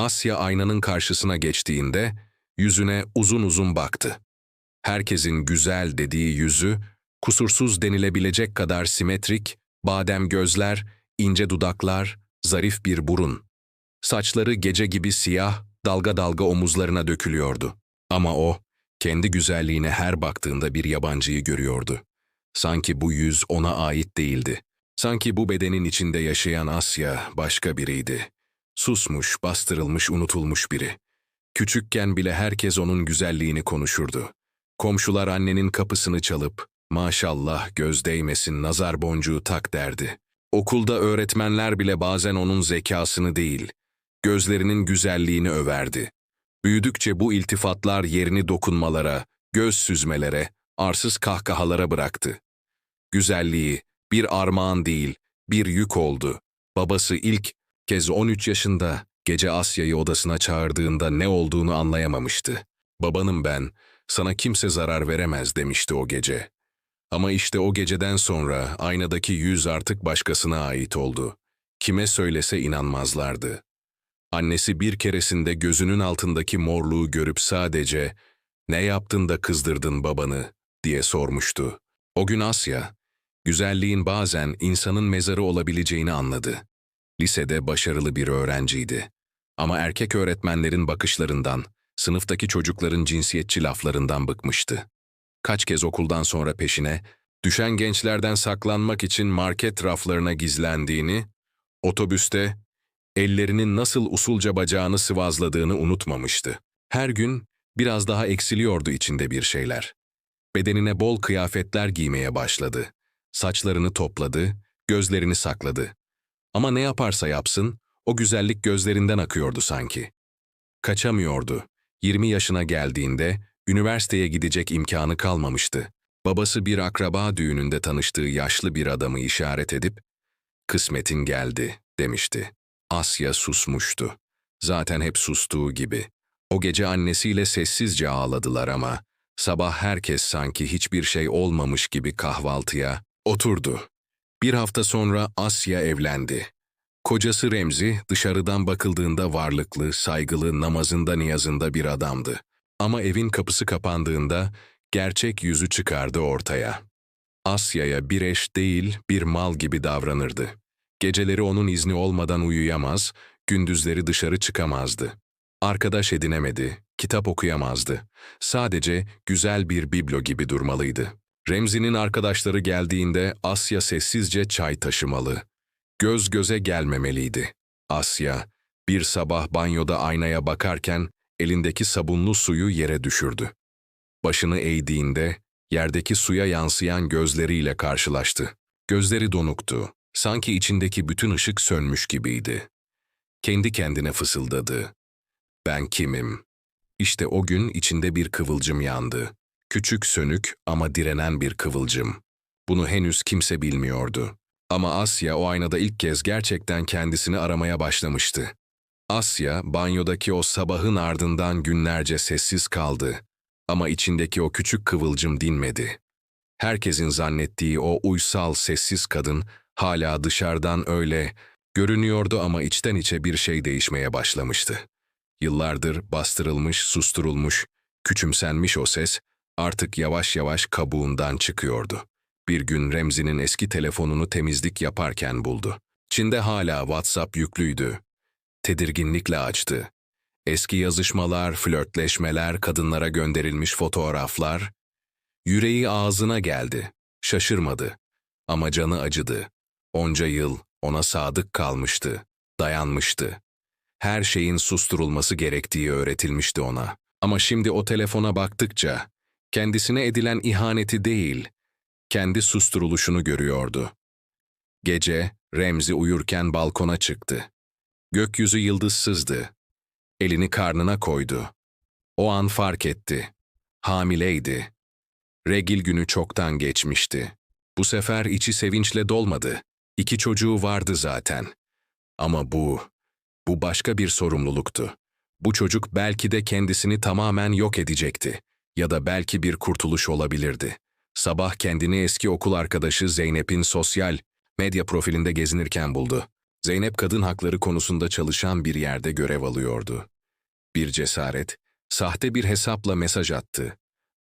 Asya aynanın karşısına geçtiğinde yüzüne uzun uzun baktı. Herkesin güzel dediği yüzü, kusursuz denilebilecek kadar simetrik, badem gözler, ince dudaklar, zarif bir burun. Saçları gece gibi siyah, dalga dalga omuzlarına dökülüyordu. Ama o, kendi güzelliğine her baktığında bir yabancıyı görüyordu. Sanki bu yüz ona ait değildi. Sanki bu bedenin içinde yaşayan Asya başka biriydi. Susmuş, bastırılmış, unutulmuş biri. Küçükken bile herkes onun güzelliğini konuşurdu. Komşular annenin kapısını çalıp, maşallah göz değmesin nazar boncuğu tak derdi. Okulda öğretmenler bile bazen onun zekasını değil, gözlerinin güzelliğini överdi. Büyüdükçe bu iltifatlar yerini dokunmalara, göz süzmelere, arsız kahkahalara bıraktı. Güzelliği bir armağan değil, bir yük oldu. Babası ilk kez 13 yaşında gece Asya'yı odasına çağırdığında ne olduğunu anlayamamıştı. Babanım ben, sana kimse zarar veremez demişti o gece. Ama işte o geceden sonra aynadaki yüz artık başkasına ait oldu. Kime söylese inanmazlardı. Annesi bir keresinde gözünün altındaki morluğu görüp sadece ''Ne yaptın da kızdırdın babanı?'' diye sormuştu. O gün Asya, güzelliğin bazen insanın mezarı olabileceğini anladı. Lisede başarılı bir öğrenciydi. Ama erkek öğretmenlerin bakışlarından, sınıftaki çocukların cinsiyetçi laflarından bıkmıştı. Kaç kez okuldan sonra peşine, düşen gençlerden saklanmak için market raflarına gizlendiğini, otobüste ellerinin nasıl usulca bacağını sıvazladığını unutmamıştı. Her gün biraz daha eksiliyordu içinde bir şeyler. Bedenine bol kıyafetler giymeye başladı. Saçlarını topladı, gözlerini sakladı. Ama ne yaparsa yapsın, o güzellik gözlerinden akıyordu sanki. Kaçamıyordu. 20 yaşına geldiğinde üniversiteye gidecek imkanı kalmamıştı. Babası bir akraba düğününde tanıştığı yaşlı bir adamı işaret edip, "Kısmetin geldi." demişti. Asya susmuştu. Zaten hep sustuğu gibi. O gece annesiyle sessizce ağladılar ama sabah herkes sanki hiçbir şey olmamış gibi kahvaltıya oturdu. Bir hafta sonra Asya evlendi. Kocası Remzi dışarıdan bakıldığında varlıklı, saygılı, namazında niyazında bir adamdı. Ama evin kapısı kapandığında gerçek yüzü çıkardı ortaya. Asya'ya bir eş değil, bir mal gibi davranırdı. Geceleri onun izni olmadan uyuyamaz, gündüzleri dışarı çıkamazdı. Arkadaş edinemedi, kitap okuyamazdı. Sadece güzel bir biblo gibi durmalıydı. Remzi'nin arkadaşları geldiğinde Asya sessizce çay taşımalı. Göz göze gelmemeliydi. Asya, bir sabah banyoda aynaya bakarken elindeki sabunlu suyu yere düşürdü. Başını eğdiğinde yerdeki suya yansıyan gözleriyle karşılaştı. Gözleri donuktu. Sanki içindeki bütün ışık sönmüş gibiydi. Kendi kendine fısıldadı. Ben kimim? İşte o gün içinde bir kıvılcım yandı. Küçük sönük ama direnen bir kıvılcım. Bunu henüz kimse bilmiyordu. Ama Asya o aynada ilk kez gerçekten kendisini aramaya başlamıştı. Asya, banyodaki o sabahın ardından günlerce sessiz kaldı. Ama içindeki o küçük kıvılcım dinmedi. Herkesin zannettiği o uysal, sessiz kadın hala dışarıdan öyle görünüyordu ama içten içe bir şey değişmeye başlamıştı. Yıllardır bastırılmış, susturulmuş, küçümsenmiş o ses artık yavaş yavaş kabuğundan çıkıyordu. Bir gün Remzi'nin eski telefonunu temizlik yaparken buldu. Çin'de hala WhatsApp yüklüydü. Tedirginlikle açtı. Eski yazışmalar, flörtleşmeler, kadınlara gönderilmiş fotoğraflar. Yüreği ağzına geldi. Şaşırmadı. Ama canı acıdı. Onca yıl ona sadık kalmıştı, dayanmıştı. Her şeyin susturulması gerektiği öğretilmişti ona. Ama şimdi o telefona baktıkça kendisine edilen ihaneti değil, kendi susturuluşunu görüyordu. Gece Remzi uyurken balkona çıktı. Gökyüzü yıldızsızdı. Elini karnına koydu. O an fark etti. Hamileydi. Regil günü çoktan geçmişti. Bu sefer içi sevinçle dolmadı. İki çocuğu vardı zaten. Ama bu, bu başka bir sorumluluktu. Bu çocuk belki de kendisini tamamen yok edecekti. Ya da belki bir kurtuluş olabilirdi. Sabah kendini eski okul arkadaşı Zeynep'in sosyal medya profilinde gezinirken buldu. Zeynep kadın hakları konusunda çalışan bir yerde görev alıyordu. Bir cesaret, sahte bir hesapla mesaj attı.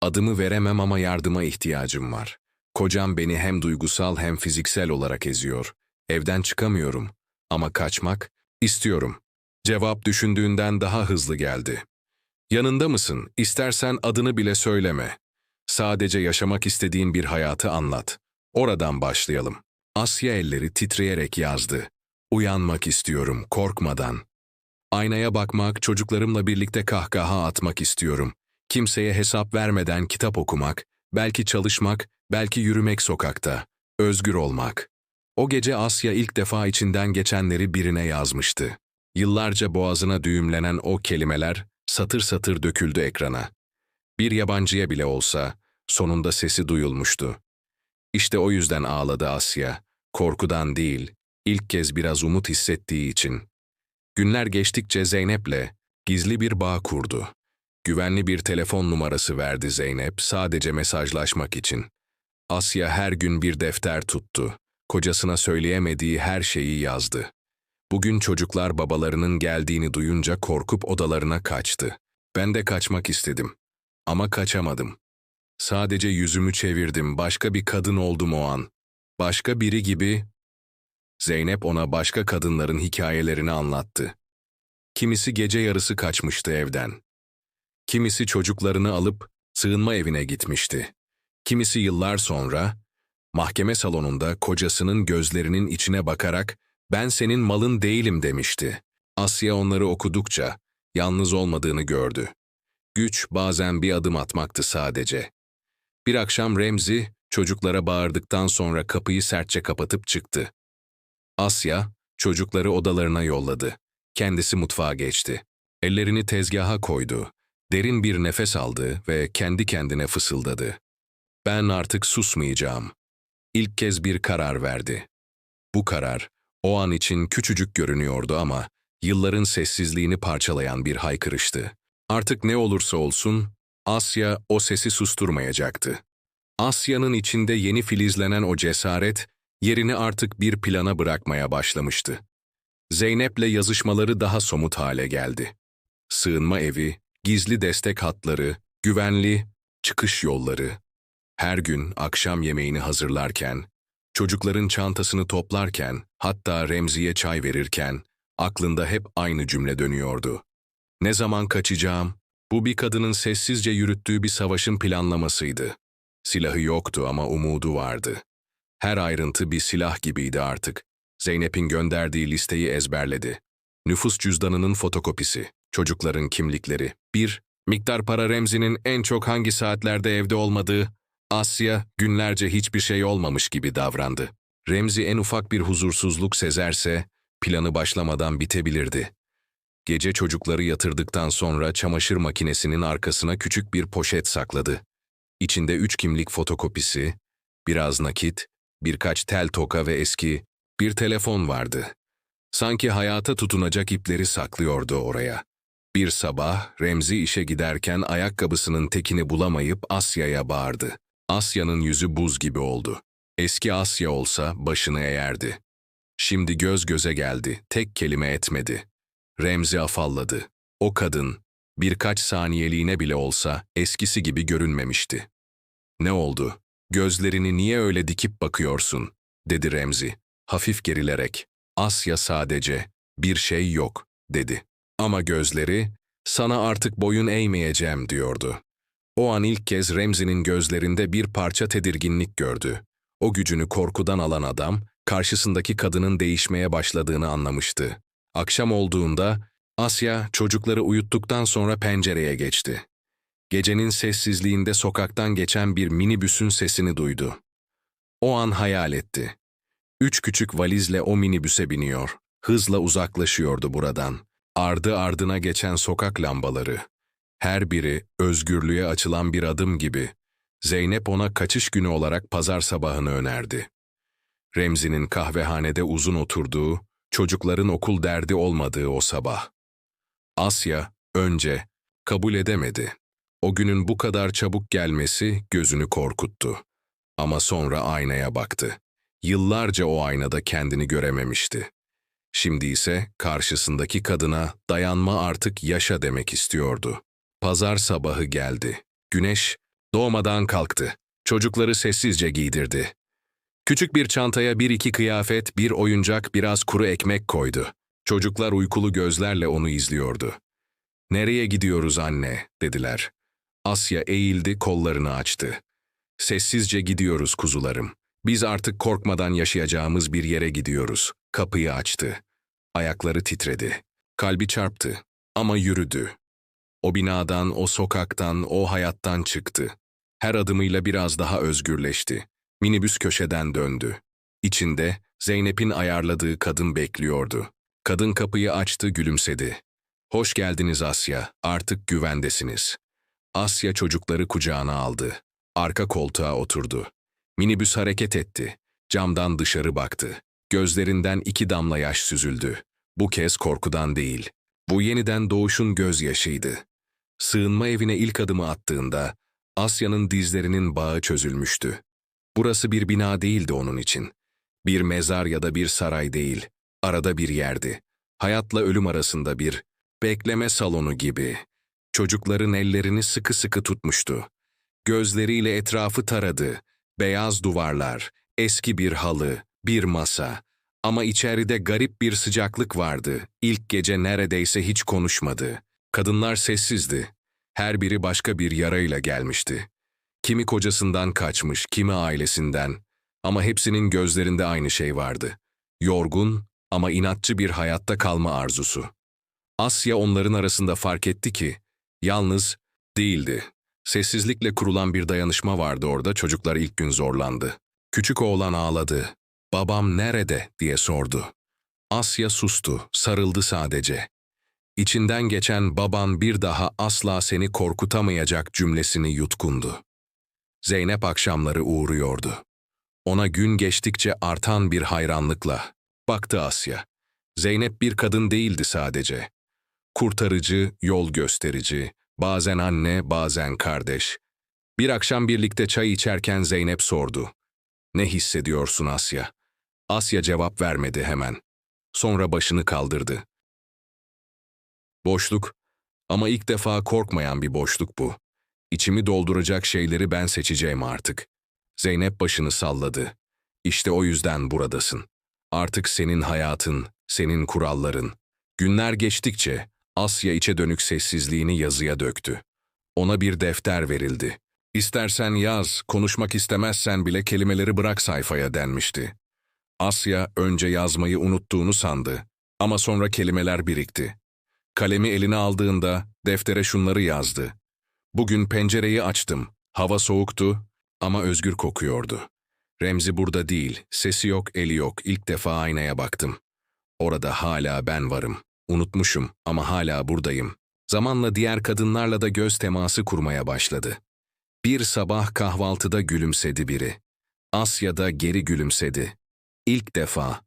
Adımı veremem ama yardıma ihtiyacım var. Kocam beni hem duygusal hem fiziksel olarak eziyor. Evden çıkamıyorum. Ama kaçmak istiyorum. Cevap düşündüğünden daha hızlı geldi. Yanında mısın? İstersen adını bile söyleme. Sadece yaşamak istediğin bir hayatı anlat. Oradan başlayalım. Asya elleri titreyerek yazdı. Uyanmak istiyorum, korkmadan. Aynaya bakmak, çocuklarımla birlikte kahkaha atmak istiyorum. Kimseye hesap vermeden kitap okumak, belki çalışmak, belki yürümek sokakta. Özgür olmak. O gece Asya ilk defa içinden geçenleri birine yazmıştı. Yıllarca boğazına düğümlenen o kelimeler satır satır döküldü ekrana. Bir yabancıya bile olsa sonunda sesi duyulmuştu. İşte o yüzden ağladı Asya. Korkudan değil, ilk kez biraz umut hissettiği için. Günler geçtikçe Zeynep'le gizli bir bağ kurdu. Güvenli bir telefon numarası verdi Zeynep sadece mesajlaşmak için. Asya her gün bir defter tuttu. Kocasına söyleyemediği her şeyi yazdı. Bugün çocuklar babalarının geldiğini duyunca korkup odalarına kaçtı. Ben de kaçmak istedim. Ama kaçamadım. Sadece yüzümü çevirdim, başka bir kadın oldum o an. Başka biri gibi... Zeynep ona başka kadınların hikayelerini anlattı. Kimisi gece yarısı kaçmıştı evden. Kimisi çocuklarını alıp sığınma evine gitmişti. Kimisi yıllar sonra mahkeme salonunda kocasının gözlerinin içine bakarak ben senin malın değilim demişti. Asya onları okudukça yalnız olmadığını gördü. Güç bazen bir adım atmaktı sadece. Bir akşam Remzi çocuklara bağırdıktan sonra kapıyı sertçe kapatıp çıktı. Asya çocukları odalarına yolladı. Kendisi mutfağa geçti. Ellerini tezgaha koydu. Derin bir nefes aldı ve kendi kendine fısıldadı. Ben artık susmayacağım. İlk kez bir karar verdi. Bu karar o an için küçücük görünüyordu ama yılların sessizliğini parçalayan bir haykırıştı. Artık ne olursa olsun Asya o sesi susturmayacaktı. Asya'nın içinde yeni filizlenen o cesaret yerini artık bir plana bırakmaya başlamıştı. Zeynep'le yazışmaları daha somut hale geldi. Sığınma evi, gizli destek hatları, güvenli çıkış yolları. Her gün akşam yemeğini hazırlarken, çocukların çantasını toplarken, hatta Remzi'ye çay verirken, aklında hep aynı cümle dönüyordu. Ne zaman kaçacağım? Bu bir kadının sessizce yürüttüğü bir savaşın planlamasıydı. Silahı yoktu ama umudu vardı. Her ayrıntı bir silah gibiydi artık. Zeynep'in gönderdiği listeyi ezberledi. Nüfus cüzdanının fotokopisi, çocukların kimlikleri. Bir, miktar para Remzi'nin en çok hangi saatlerde evde olmadığı. Asya günlerce hiçbir şey olmamış gibi davrandı. Remzi en ufak bir huzursuzluk sezerse planı başlamadan bitebilirdi. Gece çocukları yatırdıktan sonra çamaşır makinesinin arkasına küçük bir poşet sakladı. İçinde üç kimlik fotokopisi, biraz nakit, birkaç tel toka ve eski bir telefon vardı. Sanki hayata tutunacak ipleri saklıyordu oraya. Bir sabah Remzi işe giderken ayakkabısının tekini bulamayıp Asya'ya bağırdı. Asya'nın yüzü buz gibi oldu. Eski Asya olsa başını eğerdi. Şimdi göz göze geldi, tek kelime etmedi. Remzi afalladı. O kadın, birkaç saniyeliğine bile olsa eskisi gibi görünmemişti. Ne oldu? Gözlerini niye öyle dikip bakıyorsun? dedi Remzi, hafif gerilerek. Asya sadece, bir şey yok, dedi. Ama gözleri, sana artık boyun eğmeyeceğim diyordu. O an ilk kez Remzi'nin gözlerinde bir parça tedirginlik gördü. O gücünü korkudan alan adam, karşısındaki kadının değişmeye başladığını anlamıştı. Akşam olduğunda Asya çocukları uyuttuktan sonra pencereye geçti. Gecenin sessizliğinde sokaktan geçen bir minibüsün sesini duydu. O an hayal etti. Üç küçük valizle o minibüse biniyor, hızla uzaklaşıyordu buradan. Ardı ardına geçen sokak lambaları. Her biri özgürlüğe açılan bir adım gibi. Zeynep ona kaçış günü olarak pazar sabahını önerdi. Remzi'nin kahvehanede uzun oturduğu, çocukların okul derdi olmadığı o sabah. Asya, önce, kabul edemedi. O günün bu kadar çabuk gelmesi gözünü korkuttu. Ama sonra aynaya baktı. Yıllarca o aynada kendini görememişti. Şimdi ise karşısındaki kadına dayanma artık yaşa demek istiyordu. Pazar sabahı geldi. Güneş doğmadan kalktı. Çocukları sessizce giydirdi. Küçük bir çantaya bir iki kıyafet, bir oyuncak, biraz kuru ekmek koydu. Çocuklar uykulu gözlerle onu izliyordu. ''Nereye gidiyoruz anne?'' dediler. Asya eğildi, kollarını açtı. ''Sessizce gidiyoruz kuzularım. Biz artık korkmadan yaşayacağımız bir yere gidiyoruz.'' Kapıyı açtı. Ayakları titredi. Kalbi çarptı ama yürüdü. O binadan, o sokaktan, o hayattan çıktı. Her adımıyla biraz daha özgürleşti. Minibüs köşeden döndü. İçinde Zeynep'in ayarladığı kadın bekliyordu. Kadın kapıyı açtı, gülümsedi. Hoş geldiniz Asya, artık güvendesiniz. Asya çocukları kucağına aldı. Arka koltuğa oturdu. Minibüs hareket etti. Camdan dışarı baktı. Gözlerinden iki damla yaş süzüldü. Bu kez korkudan değil. Bu yeniden doğuşun gözyaşıydı. Sığınma evine ilk adımı attığında Asya'nın dizlerinin bağı çözülmüştü. Burası bir bina değildi onun için. Bir mezar ya da bir saray değil. Arada bir yerdi. Hayatla ölüm arasında bir bekleme salonu gibi. Çocukların ellerini sıkı sıkı tutmuştu. Gözleriyle etrafı taradı. Beyaz duvarlar, eski bir halı, bir masa. Ama içeride garip bir sıcaklık vardı. İlk gece neredeyse hiç konuşmadı. Kadınlar sessizdi. Her biri başka bir yarayla gelmişti. Kimi kocasından kaçmış, kimi ailesinden. Ama hepsinin gözlerinde aynı şey vardı. Yorgun ama inatçı bir hayatta kalma arzusu. Asya onların arasında fark etti ki, yalnız değildi. Sessizlikle kurulan bir dayanışma vardı orada, çocuklar ilk gün zorlandı. Küçük oğlan ağladı. Babam nerede diye sordu. Asya sustu, sarıldı sadece. İçinden geçen baban bir daha asla seni korkutamayacak cümlesini yutkundu. Zeynep akşamları uğruyordu. Ona gün geçtikçe artan bir hayranlıkla baktı Asya. Zeynep bir kadın değildi sadece. Kurtarıcı, yol gösterici, bazen anne, bazen kardeş. Bir akşam birlikte çay içerken Zeynep sordu. Ne hissediyorsun Asya? Asya cevap vermedi hemen. Sonra başını kaldırdı. Boşluk. Ama ilk defa korkmayan bir boşluk bu. İçimi dolduracak şeyleri ben seçeceğim artık. Zeynep başını salladı. İşte o yüzden buradasın. Artık senin hayatın, senin kuralların. Günler geçtikçe Asya içe dönük sessizliğini yazıya döktü. Ona bir defter verildi. İstersen yaz, konuşmak istemezsen bile kelimeleri bırak sayfaya denmişti. Asya önce yazmayı unuttuğunu sandı ama sonra kelimeler birikti. Kalemi eline aldığında deftere şunları yazdı. Bugün pencereyi açtım. Hava soğuktu ama özgür kokuyordu. Remzi burada değil, sesi yok, eli yok. İlk defa aynaya baktım. Orada hala ben varım. Unutmuşum ama hala buradayım. Zamanla diğer kadınlarla da göz teması kurmaya başladı. Bir sabah kahvaltıda gülümsedi biri. Asya'da geri gülümsedi. İlk defa,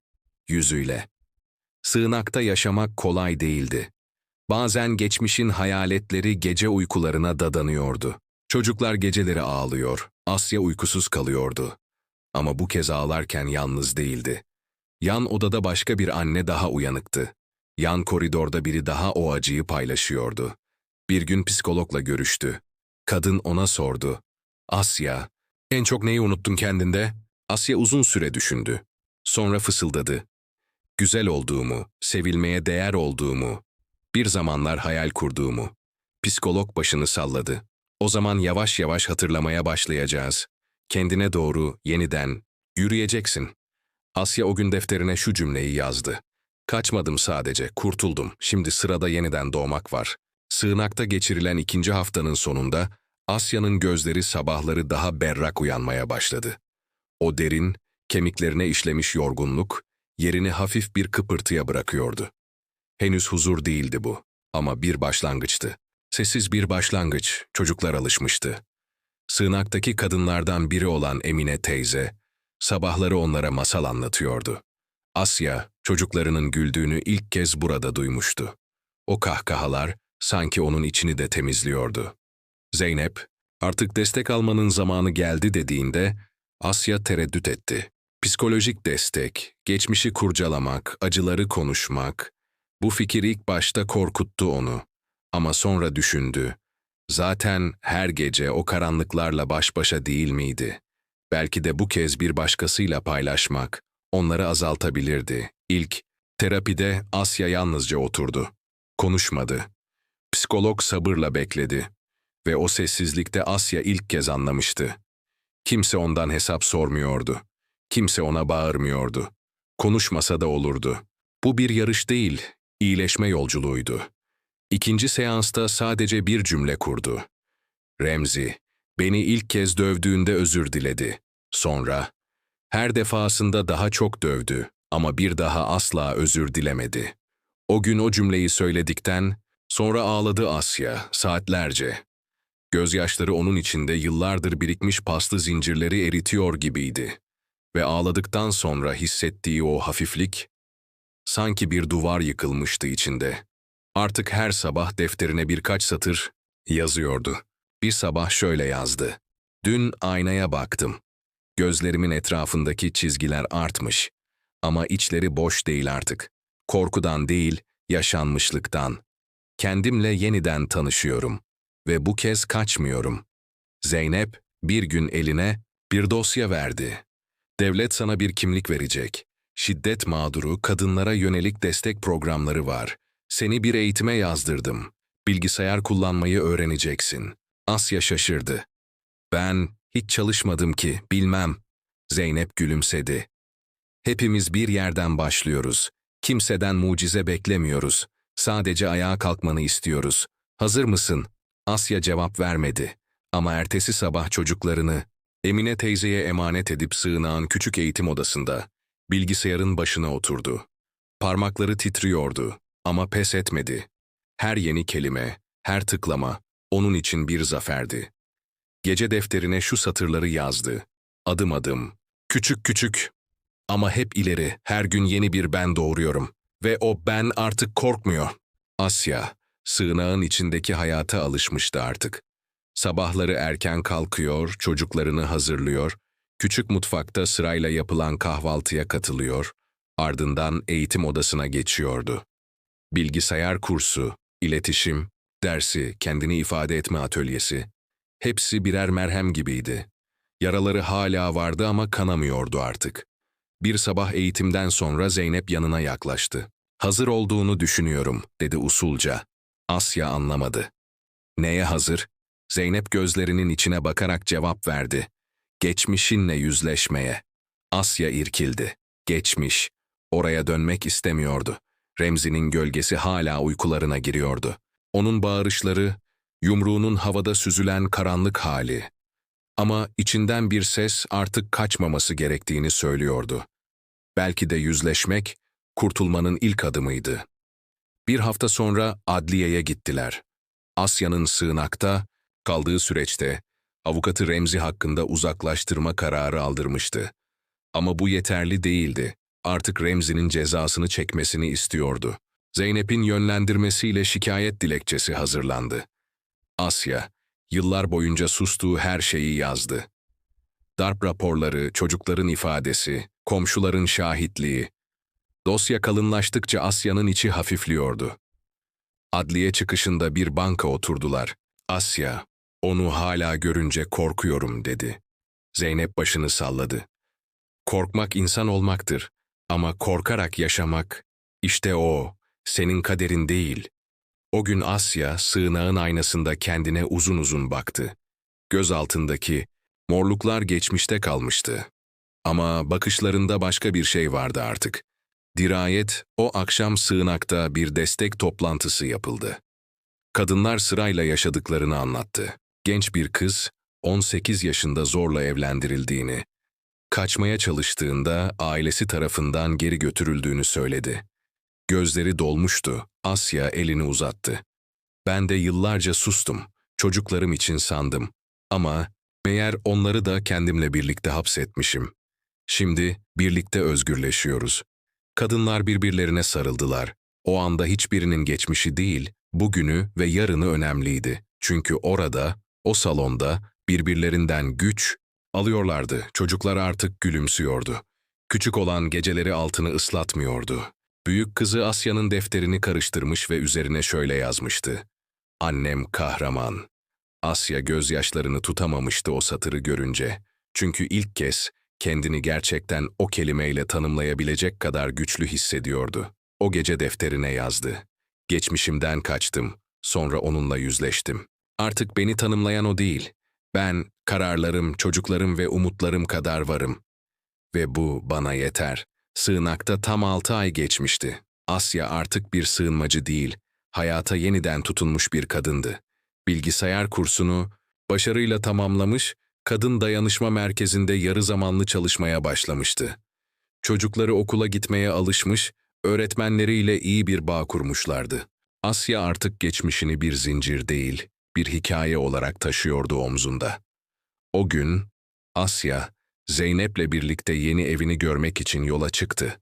yüzüyle. Sığınakta yaşamak kolay değildi. Bazen geçmişin hayaletleri gece uykularına dadanıyordu. Çocuklar geceleri ağlıyor, Asya uykusuz kalıyordu. Ama bu kez ağlarken yalnız değildi. Yan odada başka bir anne daha uyanıktı. Yan koridorda biri daha o acıyı paylaşıyordu. Bir gün psikologla görüştü. Kadın ona sordu. Asya, en çok neyi unuttun kendinde? Asya uzun süre düşündü. Sonra fısıldadı. Güzel olduğumu, sevilmeye değer olduğumu, bir zamanlar hayal kurduğumu. Psikolog başını salladı. O zaman yavaş yavaş hatırlamaya başlayacağız. Kendine doğru, yeniden, yürüyeceksin. Asya o gün defterine şu cümleyi yazdı. Kaçmadım sadece, kurtuldum. Şimdi sırada yeniden doğmak var. Sığınakta geçirilen ikinci haftanın sonunda Asya'nın gözleri sabahları daha berrak uyanmaya başladı. O derin, kemiklerine işlemiş yorgunluk, yerini hafif bir kıpırtıya bırakıyordu. Henüz huzur değildi bu ama bir başlangıçtı. Sessiz bir başlangıç, çocuklar alışmıştı. Sığınaktaki kadınlardan biri olan Emine teyze, sabahları onlara masal anlatıyordu. Asya, çocuklarının güldüğünü ilk kez burada duymuştu. O kahkahalar sanki onun içini de temizliyordu. Zeynep, artık destek almanın zamanı geldi dediğinde Asya tereddüt etti. Psikolojik destek, geçmişi kurcalamak, acıları konuşmak, bu fikir ilk başta korkuttu onu. Ama sonra düşündü. Zaten her gece o karanlıklarla baş başa değil miydi? Belki de bu kez bir başkasıyla paylaşmak onları azaltabilirdi. İlk, terapide Asya yalnızca oturdu. Konuşmadı. Psikolog sabırla bekledi. Ve o sessizlikte Asya ilk kez anlamıştı. Kimse ondan hesap sormuyordu. Kimse ona bağırmıyordu. Konuşmasa da olurdu. Bu bir yarış değil, iyileşme yolculuğuydu. İkinci seansta sadece bir cümle kurdu. Remzi, beni ilk kez dövdüğünde özür diledi. Sonra, her defasında daha çok dövdü ama bir daha asla özür dilemedi. O gün o cümleyi söyledikten sonra ağladı Asya saatlerce. Gözyaşları onun içinde yıllardır birikmiş paslı zincirleri eritiyor gibiydi. Ve ağladıktan sonra hissettiği o hafiflik, sanki bir duvar yıkılmıştı içinde. Artık her sabah defterine birkaç satır yazıyordu. Bir sabah şöyle yazdı. Dün aynaya baktım. Gözlerimin etrafındaki çizgiler artmış. Ama içleri boş değil artık. Korkudan değil, yaşanmışlıktan. Kendimle yeniden tanışıyorum. Ve bu kez kaçmıyorum. Zeynep bir gün eline bir dosya verdi. Devlet sana bir kimlik verecek. Şiddet mağduru kadınlara yönelik destek programları var. Seni bir eğitime yazdırdım. Bilgisayar kullanmayı öğreneceksin. Asya şaşırdı. Ben hiç çalışmadım ki, bilmem. Zeynep gülümsedi. Hepimiz bir yerden başlıyoruz. Kimseden mucize beklemiyoruz. Sadece ayağa kalkmanı istiyoruz. Hazır mısın? Asya cevap vermedi. Ama ertesi sabah çocuklarını Emine teyzeye emanet edip sığınağın küçük eğitim odasında bilgisayarın başına oturdu. Parmakları titriyordu ama pes etmedi. Her yeni kelime, her tıklama onun için bir zaferdi. Gece defterine şu satırları yazdı. Adım adım, küçük küçük ama hep ileri, her gün yeni bir ben doğuruyorum. Ve o ben artık korkmuyor. Asya, sığınağın içindeki hayata alışmıştı artık. Sabahları erken kalkıyor, çocuklarını hazırlıyor, küçük mutfakta sırayla yapılan kahvaltıya katılıyor, ardından eğitim odasına geçiyordu. Bilgisayar kursu, iletişim, dersi, kendini ifade etme atölyesi, hepsi birer merhem gibiydi. Yaraları hala vardı ama kanamıyordu artık. Bir sabah eğitimden sonra Zeynep yanına yaklaştı. Hazır olduğunu düşünüyorum, dedi usulca. Asya anlamadı. Neye hazır? Zeynep gözlerinin içine bakarak cevap verdi. Geçmişinle yüzleşmeye. Asya irkildi. Geçmiş. Oraya dönmek istemiyordu. Remzi'nin gölgesi hala uykularına giriyordu. Onun bağırışları, yumruğunun havada süzülen karanlık hali. Ama içinden bir ses artık kaçmaması gerektiğini söylüyordu. Belki de yüzleşmek, kurtulmanın ilk adımıydı. Bir hafta sonra adliyeye gittiler. Asya'nın sığınakta, kaldığı süreçte, avukatı Remzi hakkında uzaklaştırma kararı aldırmıştı. Ama bu yeterli değildi. Artık Remzi'nin cezasını çekmesini istiyordu. Zeynep'in yönlendirmesiyle şikayet dilekçesi hazırlandı. Asya, yıllar boyunca sustuğu her şeyi yazdı. Darp raporları, çocukların ifadesi, komşuların şahitliği. Dosya kalınlaştıkça Asya'nın içi hafifliyordu. Adliye çıkışında bir banka oturdular. Asya, onu hala görünce korkuyorum dedi. Zeynep başını salladı. Korkmak insan olmaktır ama korkarak yaşamak, işte o, senin kaderin değil. O gün Asya sığınağın aynasında kendine uzun uzun baktı. Göz altındaki morluklar geçmişte kalmıştı. Ama bakışlarında başka bir şey vardı artık. Dirayet o akşam sığınakta bir destek toplantısı yapıldı. Kadınlar sırayla yaşadıklarını anlattı. Genç bir kız 18 yaşında zorla evlendirildiğini, kaçmaya çalıştığında ailesi tarafından geri götürüldüğünü söyledi. Gözleri dolmuştu. Asya elini uzattı. Ben de yıllarca sustum. Çocuklarım için sandım. Ama meğer onları da kendimle birlikte hapsetmişim. Şimdi birlikte özgürleşiyoruz. Kadınlar birbirlerine sarıldılar. O anda hiçbirinin geçmişi değil, bugünü ve yarını önemliydi. Çünkü orada, o salonda birbirlerinden güç alıyorlardı. Çocuklar artık gülümsüyordu. Küçük olan geceleri altını ıslatmıyordu. Büyük kızı Asya'nın defterini karıştırmış ve üzerine şöyle yazmıştı. Annem kahraman. Asya gözyaşlarını tutamamıştı o satırı görünce. Çünkü ilk kez kendini gerçekten o kelimeyle tanımlayabilecek kadar güçlü hissediyordu. O gece defterine yazdı. Geçmişimden kaçtım, sonra onunla yüzleştim. Artık beni tanımlayan o değil. Ben, kararlarım, çocuklarım ve umutlarım kadar varım. Ve bu bana yeter. Sığınakta tam altı ay geçmişti. Asya artık bir sığınmacı değil, hayata yeniden tutunmuş bir kadındı. Bilgisayar kursunu başarıyla tamamlamış, kadın dayanışma merkezinde yarı zamanlı çalışmaya başlamıştı. Çocukları okula gitmeye alışmış, öğretmenleriyle iyi bir bağ kurmuşlardı. Asya artık geçmişini bir zincir değil, bir hikaye olarak taşıyordu omzunda. O gün Asya, Zeynep'le birlikte yeni evini görmek için yola çıktı.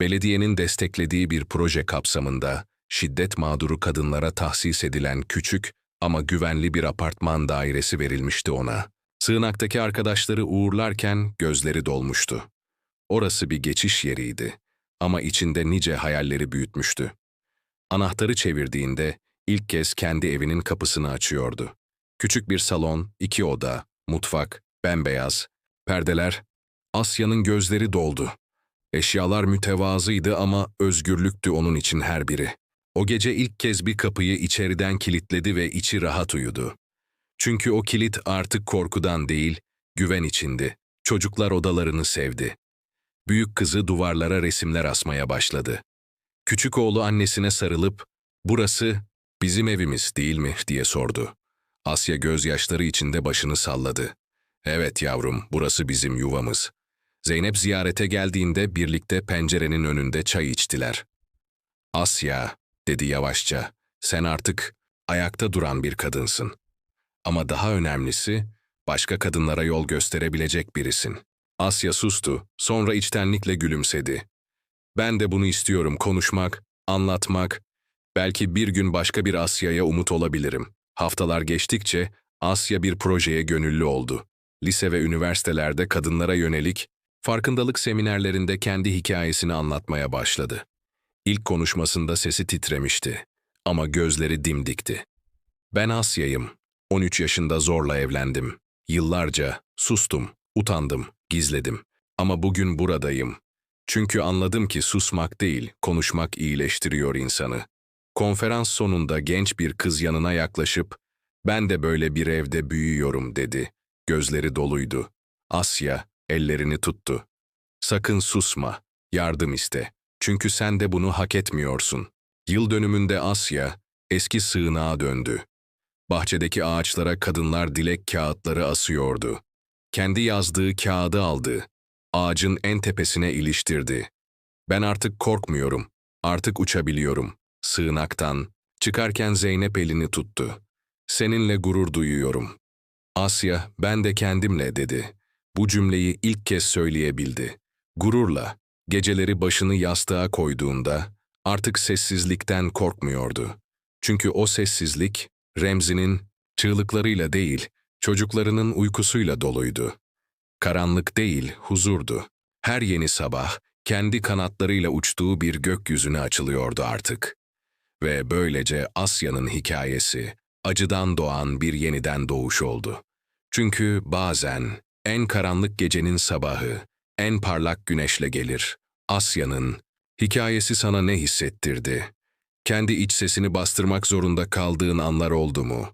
Belediyenin desteklediği bir proje kapsamında şiddet mağduru kadınlara tahsis edilen küçük ama güvenli bir apartman dairesi verilmişti ona. Sığınaktaki arkadaşları uğurlarken gözleri dolmuştu. Orası bir geçiş yeriydi ama içinde nice hayalleri büyütmüştü. Anahtarı çevirdiğinde ilk kez kendi evinin kapısını açıyordu. Küçük bir salon, iki oda, mutfak, bembeyaz, perdeler. Asya'nın gözleri doldu. Eşyalar mütevazıydı ama özgürlüktü onun için her biri. O gece ilk kez bir kapıyı içeriden kilitledi ve içi rahat uyudu. Çünkü o kilit artık korkudan değil, güven içindi. Çocuklar odalarını sevdi. Büyük kızı duvarlara resimler asmaya başladı. Küçük oğlu annesine sarılıp, ''Burası bizim evimiz değil mi?'' diye sordu. Asya gözyaşları içinde başını salladı. ''Evet yavrum, burası bizim yuvamız.'' Zeynep ziyarete geldiğinde birlikte pencerenin önünde çay içtiler. ''Asya'' dedi yavaşça, ''sen artık ayakta duran bir kadınsın. Ama daha önemlisi, başka kadınlara yol gösterebilecek birisin.'' Asya sustu, sonra içtenlikle gülümsedi. Ben de bunu istiyorum konuşmak, anlatmak. Belki bir gün başka bir Asya'ya umut olabilirim. Haftalar geçtikçe Asya bir projeye gönüllü oldu. Lise ve üniversitelerde kadınlara yönelik farkındalık seminerlerinde kendi hikayesini anlatmaya başladı. İlk konuşmasında sesi titremişti ama gözleri dimdikti. Ben Asya'yım. 13 yaşında zorla evlendim. Yıllarca sustum, utandım, gizledim. Ama bugün buradayım. Çünkü anladım ki susmak değil, konuşmak iyileştiriyor insanı. Konferans sonunda genç bir kız yanına yaklaşıp, ben de böyle bir evde büyüyorum dedi. Gözleri doluydu. Asya ellerini tuttu. Sakın susma, yardım iste. Çünkü sen de bunu hak etmiyorsun. Yıl dönümünde Asya eski sığınağa döndü. Bahçedeki ağaçlara kadınlar dilek kağıtları asıyordu. Kendi yazdığı kağıdı aldı. Ağacın en tepesine iliştirdi. Ben artık korkmuyorum. Artık uçabiliyorum. Sığınaktan. Çıkarken Zeynep elini tuttu. Seninle gurur duyuyorum. Asya, ben de kendimle dedi. Bu cümleyi ilk kez söyleyebildi. Gururla, geceleri başını yastığa koyduğunda artık sessizlikten korkmuyordu. Çünkü o sessizlik, Remzi'nin çığlıklarıyla değil, çocuklarının uykusuyla doluydu. Karanlık değil, huzurdu. Her yeni sabah, kendi kanatlarıyla uçtuğu bir gökyüzüne açılıyordu artık. Ve böylece Asya'nın hikayesi, acıdan doğan bir yeniden doğuş oldu. Çünkü bazen en karanlık gecenin sabahı, en parlak güneşle gelir. Asya'nın hikayesi sana ne hissettirdi? Kendi iç sesini bastırmak zorunda kaldığın anlar oldu mu?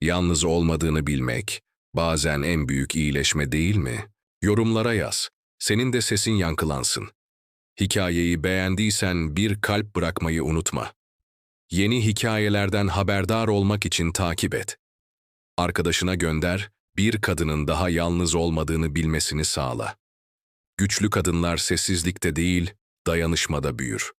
Yalnız olmadığını bilmek, bazen en büyük iyileşme değil mi? Yorumlara yaz. Senin de sesin yankılansın. Hikayeyi beğendiysen bir kalp bırakmayı unutma. Yeni hikayelerden haberdar olmak için takip et. Arkadaşına gönder, bir kadının daha yalnız olmadığını bilmesini sağla. Güçlü kadınlar sessizlikte değil, dayanışmada büyür.